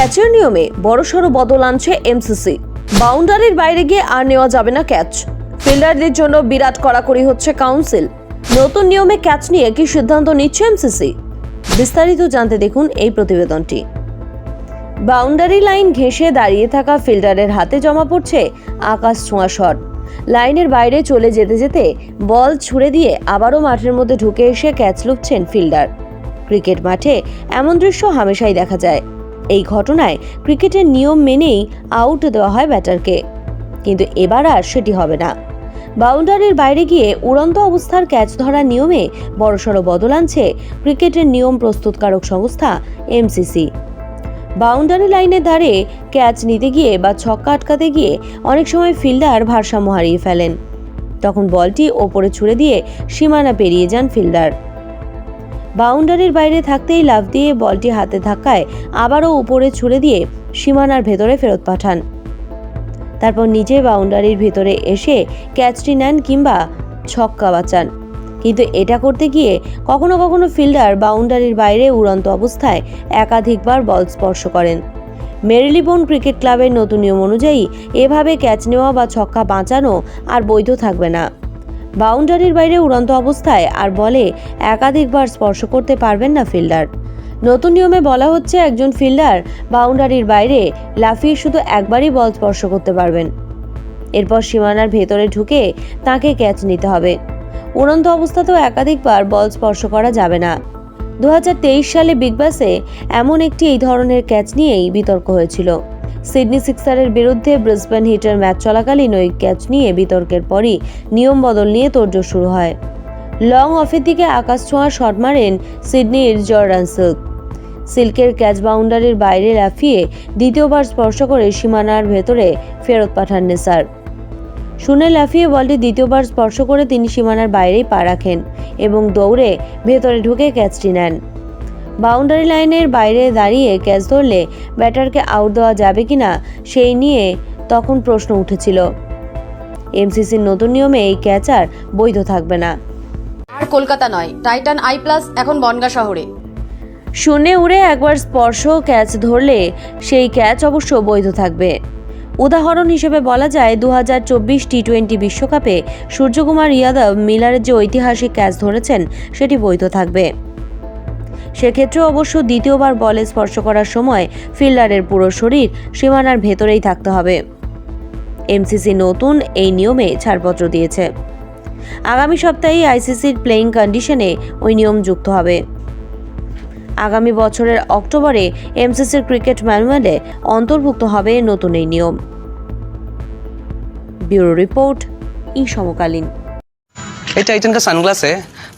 ক্যাচের নিয়মে বড়সড় বদল আনছে এমসিসি। বাউন্ডারির বাইরে গিয়ে আর নেওয়া যাবে না ক্যাচ। ফিল্ডারদের জন্য বিরাট কড়াকড়ি হচ্ছে কাউন্সিল। নতুন নিয়মে ক্যাচ নিয়ে কি সিদ্ধান্ত নিচ্ছে এমসিসি? বিস্তারিত জানতে দেখুন এই প্রতিবেদনটি। বাউন্ডারি লাইন ঘেঁষে দাঁড়িয়ে থাকা ফিল্ডারের হাতে জমা পড়ছে আকাশ ছোঁয়া শট। লাইনের বাইরে চলে যেতে যেতে বল ছুড়ে দিয়ে আবারও মাঠের মধ্যে ঢুকে এসে ক্যাচ লুপছেন ফিল্ডার। ক্রিকেট মাঠে এমন দৃশ্য হামেশাই দেখা যায়। এই ঘটনায় ক্রিকেটের নিয়ম মেনেই আউট দেওয়া হয় ব্যাটারকে। কিন্তু এবার আর সেটি হবে না। বাউন্ডারির বাইরে গিয়ে উড়ন্ত অবস্থার ক্যাচ ধরার নিয়মে বড়সড় বদল আনছে ক্রিকেটের নিয়ম প্রস্তুতকারক সংস্থা এমসিসি বাউন্ডারি লাইনের ধারে ক্যাচ নিতে গিয়ে বা ছক্কা আটকাতে গিয়ে অনেক সময় ফিল্ডার ভারসাম্য হারিয়ে ফেলেন। তখন বলটি ওপরে ছুড়ে দিয়ে সীমানা পেরিয়ে যান ফিল্ডার বাউন্ডারির বাইরে থাকতেই লাফ দিয়ে বলটি হাতে ধাক্কায় আবারও উপরে ছুড়ে দিয়ে সীমানার ভেতরে ফেরত পাঠান। তারপর নিজে বাউন্ডারির ভেতরে এসে ক্যাচটি নেন কিংবা ছক্কা বাঁচান। কিন্তু এটা করতে গিয়ে কখনো কখনো ফিল্ডার বাউন্ডারির বাইরে উড়ন্ত অবস্থায় একাধিকবার বল স্পর্শ করেন। মেরিলিবোন ক্রিকেট ক্লাবের নতুন নিয়ম অনুযায়ী এভাবে ক্যাচ নেওয়া বা ছক্কা বাঁচানো আর বৈধ থাকবে না। বাউন্ডারির বাইরে উড়ন্ত অবস্থায় আর বলে একাধিকবার স্পর্শ করতে পারবেন না ফিল্ডার। নতুন নিয়মে বলা হচ্ছে একজন ফিল্ডার বাউন্ডারির বাইরে লাফিয়ে শুধু একবারই বল স্পর্শ করতে পারবেন। এরপর সীমানার ভেতরে ঢুকে তাকে ক্যাচ নিতে হবে। উড়ন্ত অবস্থাতেও একাধিকবার বল স্পর্শ করা যাবে না। দু হাজার তেইশ সালে বিগ ব্যাসে এমন একটি এই ধরনের ক্যাচ নিয়েই বিতর্ক হয়েছিল। সিডনি সিক্সারের বিরুদ্ধে ব্রিসবেন হিটের ম্যাচ চলাকালীন ওই ক্যাচ নিয়ে বিতর্কের পরই নিয়ম বদল নিয়ে তোড়জোড় শুরু হয়। লং অফের দিকে আকাশ ছোঁয়া শট মারেন সিডনির জর্ডান সিল্ক। সিল্কের ক্যাচ বাউন্ডারির বাইরে লাফিয়ে দ্বিতীয়বার স্পর্শ করে সীমানার ভেতরে ফেরত পাঠান নেসার। শুনে লাফিয়ে বলটি দ্বিতীয়বার স্পর্শ করে তিনি সীমানার বাইরেই পা রাখেন এবং দৌড়ে ভেতরে ঢুকে ক্যাচটি নেন। বাউন্ডারি লাইনের বাইরে দাঁড়িয়ে ক্যাচ ধরলে ব্যাটারকে আউট দেওয়া যাবে কিনা সেই নিয়ে তখন প্রশ্ন উঠেছিল। এমসিসির নতুন নিয়মে এই ক্যাচ আর বৈধ থাকবে না। আর কলকাতা নয় টাইটান আই প্লাস এখন বনগা শহরে। শূন্যে উড়ে একবার স্পর্শ ক্যাচ ধরলে সেই ক্যাচ অবশ্য বৈধ থাকবে। উদাহরণ হিসেবে বলা যায় দু হাজার চব্বিশ টি টোয়েন্টি বিশ্বকাপে সূর্যকুমার ইয়াদব মিলারের যে ঐতিহাসিক ক্যাচ ধরেছেন সেটি বৈধ থাকবে। সেক্ষেত্রে অবশ্য দ্বিতীয়বার বলে স্পর্শ করার সময় ফিল্ডারের পুরো শরীর সীমানার ভেতরেই থাকতে হবে। এমসিসি নতুন এই নিয়মে ছাড়পত্র দিয়েছে। আগামী সপ্তাহে আইসিসির প্লেয়িং কন্ডিশনে ওই নিয়ম যুক্ত হবে। আগামী বছরের অক্টোবরে এমসিসির ক্রিকেট ম্যানুয়ালে অন্তর্ভুক্ত হবে নতুন এই নিয়ম। ব্যুরো রিপোর্ট, ই সমকালীন। এটা টাইটন সানগ্লাসে।